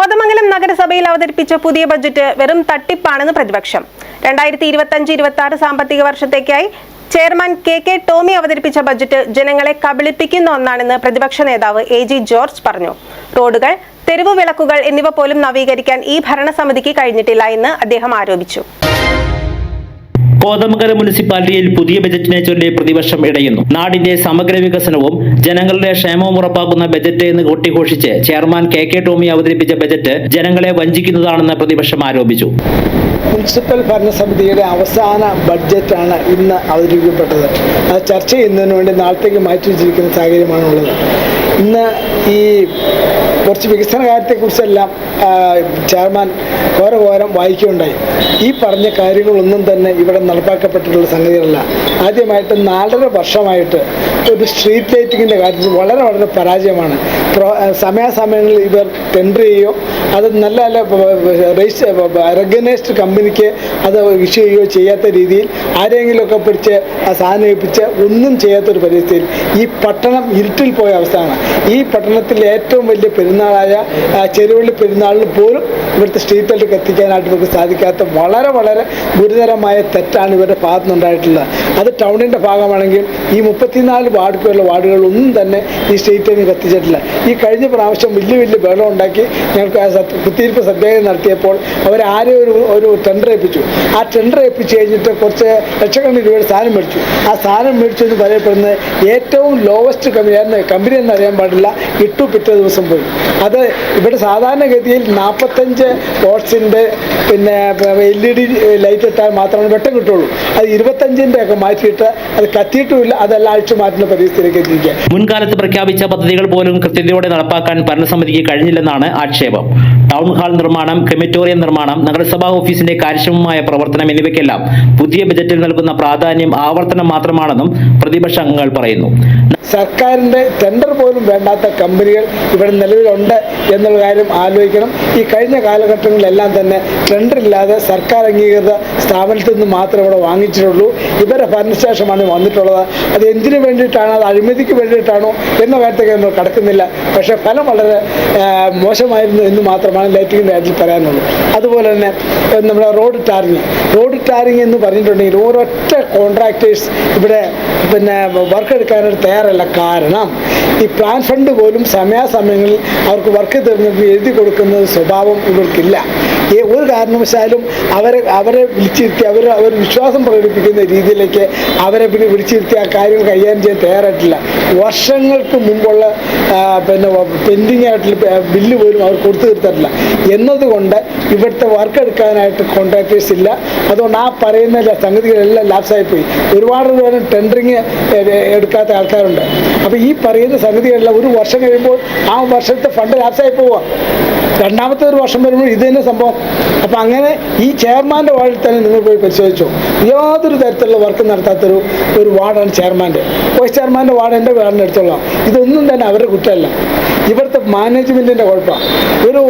കോതമംഗലം നഗരസഭയിൽ അവതരിപ്പിച്ച പുതിയ ബജറ്റ് വെറും തട്ടിപ്പാണെന്ന് പ്രതിപക്ഷം. രണ്ടായിരത്തി ഇരുപത്തി അഞ്ച് ഇരുപത്തി ആറ് സാമ്പത്തിക വർഷത്തേക്കായി ചെയർമാൻ കെ കെ ടോമി അവതരിപ്പിച്ച ബജറ്റ് ജനങ്ങളെ കബളിപ്പിക്കുന്ന ഒന്നാണെന്ന് പ്രതിപക്ഷ നേതാവ് എ ജി ജോർജ് പറഞ്ഞു. റോഡുകൾ തെരുവു വിളക്കുകൾ എന്നിവ പോലും നവീകരിക്കാൻ ഈ ഭരണസമിതിക്ക് കഴിഞ്ഞിട്ടില്ല എന്ന് അദ്ദേഹം ആരോപിച്ചു. കോതമംഗലം മുനിസിപ്പാലിറ്റിയിൽ പുതിയ ബജറ്റിനെ ചൊല്ലി പ്രതിപക്ഷം ഇടയുന്നു. നാടിന്റെ സമഗ്ര വികസനവും ജനങ്ങളുടെ ക്ഷേമവും ഉറപ്പാക്കുന്ന ബജറ്റ് എന്ന് കൊട്ടിഘോഷിച്ച് ചെയർമാൻ കെ കെ ടോമി അവതരിപ്പിച്ച ബജറ്റ് ജനങ്ങളെ വഞ്ചിക്കുന്നതാണെന്ന് പ്രതിപക്ഷം ആരോപിച്ചു. മുനിസിപ്പൽ ഭരണസമിതിയുടെ അവസാന ബഡ്ജറ്റാണ് ഇന്ന് അവതരിപ്പിക്കപ്പെട്ടത്. അത് ചർച്ച ചെയ്യുന്നതിന് വേണ്ടി നാളത്തേക്ക് മാറ്റി വെച്ചിരിക്കുന്ന സാഹചര്യമാണുള്ളത്. ഇന്ന് ഈ കുറച്ച് വികസന കാര്യത്തെക്കുറിച്ചെല്ലാം ചെയർമാൻ ഘോരഘോരം വായിക്കുകയുണ്ടായി. ഈ പറഞ്ഞ കാര്യങ്ങളൊന്നും തന്നെ ഇവിടെ നടപ്പാക്കപ്പെട്ടിട്ടുള്ള സംഗതികളല്ല. ആദ്യമായിട്ട് നാലര വർഷമായിട്ട് ഒരു സ്ട്രീറ്റ് ലൈറ്റിങ്ങിന്റെ കാര്യത്തിൽ വളരെ വളരെ പരാജയമാണ്. പ്രോ- സമയാസമയങ്ങളിൽ ഇവർ ടെൻഡർ ചെയ്യുകയോ അത് നല്ല നല്ല റെക്കഗ്നൈസ്ഡ് കമ്പനിക്ക് അത് ഇഷ്യൂ ചെയ്യുകയോ ചെയ്യാത്ത രീതിയിൽ ആരെങ്കിലുമൊക്കെ പിടിച്ച് ആ സാധനം ഏൽപ്പിച്ച് ഒന്നും ചെയ്യാത്തൊരു പരിസ്ഥിതിയിൽ ഈ പട്ടണം ഇരുട്ടിൽ പോയ അവസ്ഥയാണ്. ഈ പട്ടണത്തിലെ ഏറ്റവും വലിയ പെരുന്നാളായ ചെരുവള്ളി പെരുന്നാളിന് പോലും ഇവിടുത്തെ സ്ട്രീറ്റ് ലൈറ്റ് എത്തിക്കാനായിട്ട് ഇവർക്ക് സാധിക്കാത്ത വളരെ വളരെ ഗുരുതരമായ തെറ്റാണ് ഇവരുടെ ഭാഗത്തു നിന്നുണ്ടായിട്ടുള്ളത് അത് ടൗണിന്റെ ഭാഗമാണെങ്കിൽ ഈ മുപ്പത്തിനാല് വാർഡുകളുള്ള വാർഡുകളൊന്നും തന്നെ ഈ സ്ട്രീറ്റ് ലൈറ്റ് കത്തിച്ചിട്ടില്ല ഈ കഴിഞ്ഞ പ്രാവശ്യം വലിയ വലിയ ബഹളം ഉണ്ടാക്കി ഞങ്ങൾക്ക് കുത്തിയിരിപ്പ് സത്യാഗ്രഹം നടത്തിയപ്പോൾ അവരാരെ ഒരു ഒരു ടെൻഡർ ഏൽപ്പിച്ചു. ആ ടെൻഡർ ഏൽപ്പിച്ച് കഴിഞ്ഞിട്ട് കുറച്ച് ലക്ഷക്കണക്കിന് രൂപയുടെ സാധനം മേടിച്ചു. ആ സാധനം മേടിച്ചു എന്ന് പറയപ്പെടുന്നത് ഏറ്റവും ലോവസ്റ്റ് കമ്പനി കമ്പനി എന്ന് അറിയാൻ പാടില്ല. ഇട്ടു പിറ്റേ ദിവസം പോയി. അത് ഇവിടെ സാധാരണഗതിയിൽ നാൽപ്പത്തഞ്ച് വോട്ട്സിന്റെ പിന്നെ എൽ ഇ ഡി ലൈറ്റ് ഇട്ടാൽ മാത്രമാണ് വെട്ടം കിട്ടുള്ളൂ. അത് ഇരുപത്തഞ്ചിന്റെ ഒക്കെ മാറ്റിയിട്ട് അത് കത്തിയിട്ടുമില്ല അതെല്ലാം അഴിച്ചു മാറ്റുന്ന പരിസ്ഥിതിയിലേക്ക് എത്തിക്കുക മുൻകാലത്ത് പ്രഖ്യാപിച്ച പദ്ധതികൾ പോലും കൃത്യതയോടെ നടപ്പാക്കാൻ ഭരണസമിതിക്ക് കഴിഞ്ഞില്ലെന്നാണ് ആക്ഷേപം. ടൗൺ ഹാൾ നിർമ്മാണം ക്രിമറ്റോറിയം നിർമ്മാണം നഗരസഭാ ഓഫീസിന്റെ കാര്യക്ഷമമായ പ്രവർത്തനം എന്നിവയ്ക്കെല്ലാം പുതിയ ബജറ്റിൽ നൽകുന്ന പ്രാധാന്യം ആവർത്തനം മാത്രമാണെന്നും പ്രതിപക്ഷ അംഗങ്ങൾ പറയുന്നു. സർക്കാരിന്റെ ടെൻഡർ പോലും വേണ്ടാത്ത കമ്പനികൾ ഇവിടെ നിലവിലുണ്ട് എന്നുള്ള കാര്യം ആലോചിക്കണം. ഈ കഴിഞ്ഞ കാലഘട്ടങ്ങളിലെല്ലാം തന്നെ ടെൻഡർ ഇല്ലാതെ സർക്കാർ അംഗീകൃത സ്ഥാപനത്തിൽ നിന്ന് മാത്രമേ ഇവിടെ വാങ്ങിച്ചിട്ടുള്ളൂ. ഇവരെ ഭരണശേഷമാണ് വന്നിട്ടുള്ളത്. അത് എന്തിനു വേണ്ടിയിട്ടാണ്? അത് അഴിമതിക്ക് വേണ്ടിയിട്ടാണോ? എന്ന കാര്യത്തേക്ക് നമ്മൾ കടക്കുന്നില്ല. പക്ഷേ ഫലം വളരെ മോശമായിരുന്നു എന്ന് മാത്രമാണ് ലൈറ്റിങ്ങിന്റെ കാര്യത്തിൽ പറയാനുള്ളൂ അതുപോലെ തന്നെ നമ്മുടെ റോഡ് ടാറിങ്. റോഡ് ടാറിങ് എന്ന് പറഞ്ഞിട്ടുണ്ടെങ്കിൽ ഒരൊറ്റ കോൺട്രാക്ടേഴ്സ് ഇവിടെ പിന്നെ വർക്ക് എടുക്കാനായിട്ട് തയ്യാറല്ല. കാരണം ഈ പ്ലാൻ ഫണ്ട് പോലും സമയാസമയങ്ങളിൽ അവർക്ക് വർക്ക് എഴുതി കൊടുക്കുന്ന സ്വഭാവം ഇവർക്കില്ല. ഒരു കാരണവശാലും അവരെ അവരെ വിളിച്ചിരുത്തി അവർ അവർ വിശ്വാസം പ്രകടിപ്പിക്കുന്ന രീതിയിലേക്ക് അവരെ വിളിച്ചിരുത്തി ആ കാര്യങ്ങൾ കൈകാര്യം ചെയ്യാൻ തയ്യാറായിട്ടില്ല. വർഷങ്ങൾക്ക് മുമ്പുള്ള പിന്നെ പെൻഡിങ് ആയിട്ടുള്ള ബില്ല് പോലും അവർ കൊടുത്തു തീർത്തിട്ടില്ല. എന്നതുകൊണ്ട് ഇവിടുത്തെ വർക്ക് എടുക്കാനായിട്ട് കോൺട്രാക്ടേഴ്സ് ഇല്ല. അതുകൊണ്ട് ആ പറയുന്ന സംഗതികളെല്ലാം ലാപ്സായി പോയി ഒരുപാട് പേര് ടെൻഡറിങ് എടുക്കാത്ത ആൾക്കാരുണ്ട്. അപ്പോൾ ഈ പറയുന്ന സംഗതികളെല്ലാം ഒരു വർഷം കഴിയുമ്പോൾ ആ വർഷത്തെ ഫണ്ട് ലാപ്സായി പോവുക രണ്ടാമത്തെ ഒരു വർഷം വരുമ്പോൾ ഇത് തന്നെ സംഭവം. അപ്പം അങ്ങനെ ഈ ചെയർമാന്റെ വാർഡിൽ തന്നെ നിങ്ങൾ പോയി പരിശോധിച്ചു. യാതൊരു തരത്തിലുള്ള വർക്ക് നടത്താത്തൊരു ഒരു വാർഡാണ് ചെയർമാന്റെ വൈസ് ചെയർമാന്റെ വാർഡ് എന്റെ വാർഡിന് എടുത്തോളാം ഇതൊന്നും തന്നെ അവരുടെ കുറ്റമല്ല. ഇവിടുത്തെ മാനേജ്മെന്റിന്റെ കുഴപ്പമാണ്. ഒരു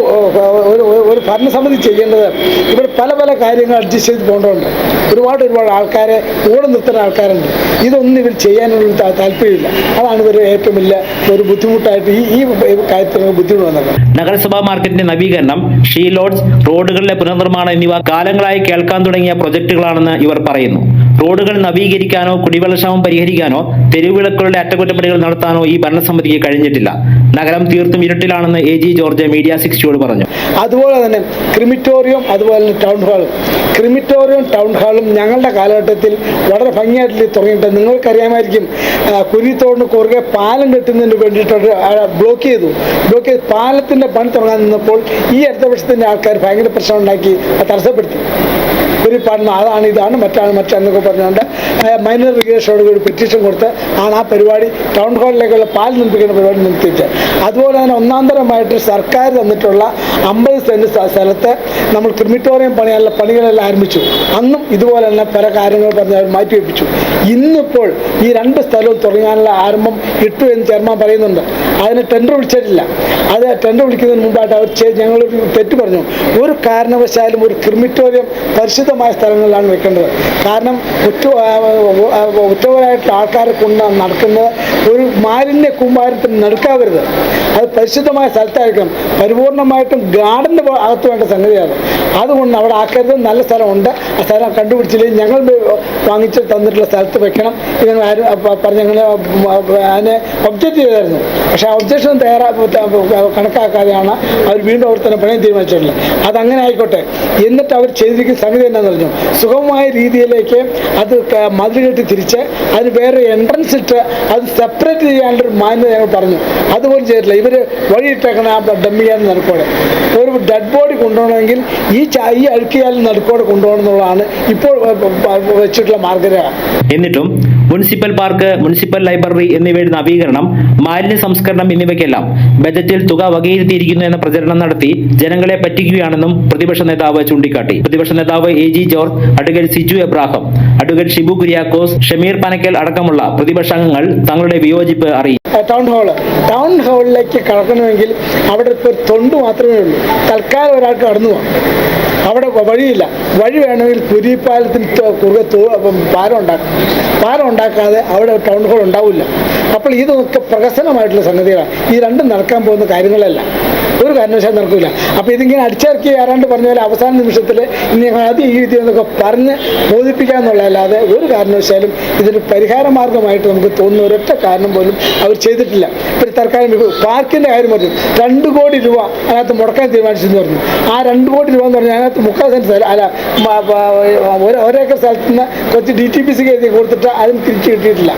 ഒരു ഭരണസമിതി ചെയ്യേണ്ടത് ഇവിടെ പല പല കാര്യങ്ങൾ അഡ്ജസ്റ്റ് ചെയ്ത് പോകേണ്ടതുണ്ട്. ഒരുപാട് ഒരുപാട് ആൾക്കാരെ കൂടെ നിർത്തുന്ന ആൾക്കാരുണ്ട്. ഇതൊന്നും ഇവർ ചെയ്യാനുള്ള താല്പര്യമില്ല. അതാണ് ഇവർ ഏറ്റവും വലിയ ഒരു ബുദ്ധിമുട്ടായിട്ട് ഈ ഈ കാര്യത്തിൽ ബുദ്ധിമുട്ട് വന്നത്. നഗരസഭാ മാർക്കറ്റിന്റെ നവീകരണം ഷീ ലോഡ്സ് റോഡുകളിലെ പുനർനിർമ്മാണം എന്നിവ കാലങ്ങളായി കേൾക്കാൻ തുടങ്ങിയ പ്രൊജക്ടുകളാണെന്ന് ഇവർ പറയുന്നു. റോഡുകൾ നവീകരിക്കാനോ കുടിവെള്ളക്ഷാമം പരിഹരിക്കാനോ തെരുവിളക്കുകളുടെ അറ്റകുറ്റപ്പണികൾ നടത്താനോ ഈ ഭരണസമിതിക്ക് കഴിഞ്ഞിട്ടില്ല. നഗരം തീർത്തും ഇരുട്ടിലാണെന്ന് എ ജി ജോർജ് മീഡിയ സിക്സ്റ്റിയോട് പറഞ്ഞു. അതുപോലെ തന്നെ ക്രിമിറ്റോറിയം അതുപോലെ തന്നെ ടൗൺ ഹാളും. ക്രിമിറ്റോറിയം ടൗൺ ഹാളും ഞങ്ങളുടെ കാലഘട്ടത്തിൽ വളരെ ഭംഗിയായിട്ട് തുടങ്ങിയിട്ട് നിങ്ങൾക്കറിയാമായിരിക്കും കുരിത്തോടിന് കുറുകെ പാലം കെട്ടുന്നതിന് വേണ്ടിയിട്ട് ബ്ലോക്ക് ചെയ്തു. ബ്ലോക്ക് ചെയ്ത് പാലത്തിന്റെ പണി തുടങ്ങാൻ നിന്നപ്പോൾ ഈ അടുത്ത വർഷത്തിന്റെ ആൾക്കാർ ഭയങ്കര പ്രശ്നം ഉണ്ടാക്കി തടസ്സപ്പെടുത്തി. ഒരു പഠനം അതാണ് ഇതാണ് മറ്റാണ് മറ്റാണെന്നൊക്കെ പറഞ്ഞുകൊണ്ട് മൈനർ റിഗേഷനോട് കൂടി പെറ്റീഷൻ കൊടുത്ത് ആണ് ആ പരിപാടി ടൗൺ ഹാളിലേക്കുള്ള പാൽ നിർമ്മിക്കുന്ന പരിപാടി നിർത്തിയിട്ട്. അതുപോലെ തന്നെ ഒന്നാന്തരമായിട്ട് സർക്കാർ തന്നിട്ടുള്ള അമ്പത് സെന്റ് സ്ഥ- സ്ഥലത്ത് നമ്മൾ ക്രിമിറ്റോറിയം പണിയാനുള്ള പണികളെല്ലാം ആരംഭിച്ചു. അന്നും ഇതുപോലെ തന്നെ പല കാര്യങ്ങൾ പറഞ്ഞ് മാറ്റി വെപ്പിച്ചു. ഇന്നിപ്പോൾ ഈ രണ്ട് സ്ഥലവും തുടങ്ങാനുള്ള ആരംഭം ഇട്ടു എന്ന് ചെയർമാൻ പറയുന്നുണ്ട്. അതിന് ടെൻഡർ വിളിച്ചിട്ടില്ല. അത് ടെൻഡർ വിളിക്കുന്നതിന് മുമ്പായിട്ട് അവർ ഞങ്ങൾ തെറ്റ് പറഞ്ഞു. ഒരു കാരണവശാലും ഒരു ക്രിമിറ്റോറിയം പരിശുദ്ധമായ സ്ഥലങ്ങളിലാണ് വെക്കേണ്ടത് കാരണം കുറ്റ കുറ്റവാളായിട്ടുള്ള ആൾക്കാരെ കൊണ്ട് നടക്കുന്നത് ഒരു മാലിന്യ കൂമ്പാരത്തിന് നടക്കാവരുത്. അത് പരിശുദ്ധമായ സ്ഥലത്തായിരിക്കണം. പരിപൂർണമായിട്ടും ഗാർഡന്റെ അകത്ത് വേണ്ട സംഗതിയാണ്. അതുകൊണ്ട് അവിടെ ആക്കരുത്. നല്ല സ്ഥലമുണ്ട്. ആ സ്ഥലം കണ്ടുപിടിച്ചില്ലെങ്കിൽ ഞങ്ങൾ വാങ്ങിച്ച് തന്നിട്ടുള്ള സ്ഥലത്ത് വെക്കണം. ഇങ്ങനെ ആരും പറഞ്ഞ് ഞങ്ങൾ അതിനെ ഒബ്ജക്റ്റ് ചെയ്തായിരുന്നു. പക്ഷെ ആ ഒബ്ജക്ഷൻ തയ്യാറാ കണക്കാക്കാതെയാണ് അവർ വീണ്ടും അവർ തന്നെ പണിയാൻ തീരുമാനിച്ചിട്ടുള്ളത്. അതങ്ങനെ ആയിക്കോട്ടെ. എന്നിട്ട് അവർ ചെയ്തിരിക്കുന്ന സംഗതി എന്നാന്ന് പറഞ്ഞു സുഗമമായ രീതിയിലേക്ക് അത് മതിൽ കെട്ടി തിരിച്ച് അതിന് വേറെ എൻട്രൻസ് ഇട്ട് അത് സെപ്പറേറ്റ് ചെയ്യാനുള്ളൊരു മാന്യത ഞങ്ങൾ പറഞ്ഞു. അതുപോലും ചെയ്തിട്ടില്ല. ഇവർ വഴിയിട്ടേക്കണ ആ ഡമ്മിയാൻ നടക്കോടെ. ഒരു ഡെഡ് ബോഡി കൊണ്ടുപോകണമെങ്കിൽ ഈ ഈ അഴുക്കിയാലും നടക്കോടെ കൊണ്ടുപോകണം എന്നുള്ളതാണ് ഇപ്പോൾ വെച്ചിട്ടുള്ള മാർഗരേഖ. എന്നിട്ടും മുനിസിപ്പൽ പാർക്ക് മുനിസിപ്പൽ ലൈബ്രറി എന്നിവയുടെ നവീകരണം മാലിന്യ സംസ്കരണം എന്നിവയ്ക്കെല്ലാം ബജറ്റിൽ തുക വകയിരുത്തിയിരിക്കുന്നു എന്ന പ്രചരണം നടത്തി ജനങ്ങളെ പറ്റിക്കുകയാണെന്നും പ്രതിപക്ഷ നേതാവ് ചൂണ്ടിക്കാട്ടി. പ്രതിപക്ഷ നേതാവ് A G George advocate Siju Abraham advocate Shibu Kuriakose Shameer Panakkal അടക്കമുള്ള പ്രതിപക്ഷാംഗങ്ങൾ തങ്ങളുടെ വിയോജിപ്പ് അറിയിച്ചു. ടൗൺ ഹാൾ ടൗൺ ഹാളിലേക്ക് കടക്കണമെങ്കിൽ അവിടെ ഇപ്പോൾ തൊണ്ട് മാത്രമേ ഉള്ളൂ. തൽക്കാലം ഒരാൾക്ക് കടന്നു പോകാം. അവിടെ വഴിയില്ല. വഴി വേണമെങ്കിൽ കുരിപ്പാലത്തിന് കുറുകെ പാലം ഉണ്ടാക്കും പാലം ഉണ്ടാക്കാതെ അവിടെ ടൗൺ ഹാൾ ഉണ്ടാവില്ല. അപ്പോൾ ഇതൊക്കെ പ്രഹസനമായിട്ടുള്ള സംഗതികളാണ്. ഈ രണ്ടും നടക്കാൻ പോകുന്ന കാര്യങ്ങളല്ല. ഒരു കാരണവശാലും നടക്കില്ല അപ്പോൾ ഇതിങ്ങനെ അടിച്ചിറക്കി ആരാണ്ട് പറഞ്ഞ പോലെ അവസാന നിമിഷത്തിൽ ഇനി ആദ്യം ഈ രീതി എന്നൊക്കെ പറഞ്ഞ് ബോധിപ്പിക്കുക എന്നുള്ളതല്ലാതെ ഒരു കാരണവശാലും ഇതിന് പരിഹാര മാർഗമായിട്ട് നമുക്ക് തോന്നുന്ന ഒരൊറ്റ കാരണം പോലും അവർ ചെയ്തിട്ടില്ല. ഇപ്പോൾ തൽക്കാലം പാർക്കിന്റെ കാര്യം പറഞ്ഞു. രണ്ട് കോടി രൂപ അതിനകത്ത് മുടക്കാൻ തീരുമാനിച്ചെന്ന് പറഞ്ഞു. ആ രണ്ട് കോടി രൂപ എന്ന് പറഞ്ഞാൽ അതിനകത്ത് മുക്കാൽ സെന്റ് സ്ഥലം അല്ല ഒരു ഒരേക്കർ സ്ഥലത്ത് നിന്ന് കുറച്ച് ഡി ടി പി സിക്ക് എഴുതി കൊടുത്തിട്ട് അതിന് തിരിച്ച് കിട്ടിയിട്ടില്ല.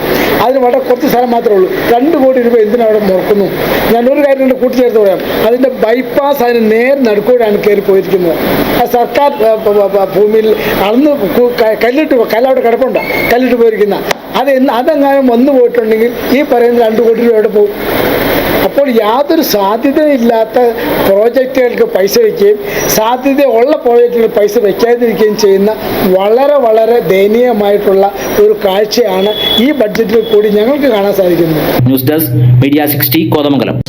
അതിന് വളരെ കുറച്ച് സ്ഥലം മാത്രമേ ഉള്ളൂ. രണ്ട് കോടി രൂപ എന്തിനാണ് അവിടെ മുടക്കുന്നു? ഞാൻ ഒരു കാര്യം കൂടി കൂട്ടിച്ചേർത്ത് പറയാം. അതിന്റെ ബൈപ്പാസ് അതിന് നേരെ നടുക്കൂടാണ് കയറി പോയിരിക്കുന്നത്. ആ സർക്കാർ ഭൂമിയിൽ അളന്ന് കല്ലിട്ട് പോ- കല്ലവിടെ കിടപ്പുണ്ട്. കല്ലിട്ട് പോയിരിക്കുന്ന. അത് അതെങ്ങാനും വന്നു പോയിട്ടുണ്ടെങ്കിൽ ഈ പറയുന്ന രണ്ട് കോടി രൂപ എവിടെ പോകും? അപ്പോൾ യാതൊരു സാധ്യതയില്ലാത്ത പ്രോജക്റ്റുകൾക്ക് പൈസ വയ്ക്കുകയും സാധ്യതയുള്ള പ്രോജക്റ്റുകൾ പൈസ വയ്ക്കാതിരിക്കുകയും ചെയ്യുന്ന വളരെ വളരെ ദയനീയമായിട്ടുള്ള ഒരു കാഴ്ചയാണ് ഈ ബഡ്ജറ്റിൽ കൂടി ഞങ്ങൾക്ക് കാണാൻ സാധിക്കുന്നത്. News desk media sixty Kothamangalam.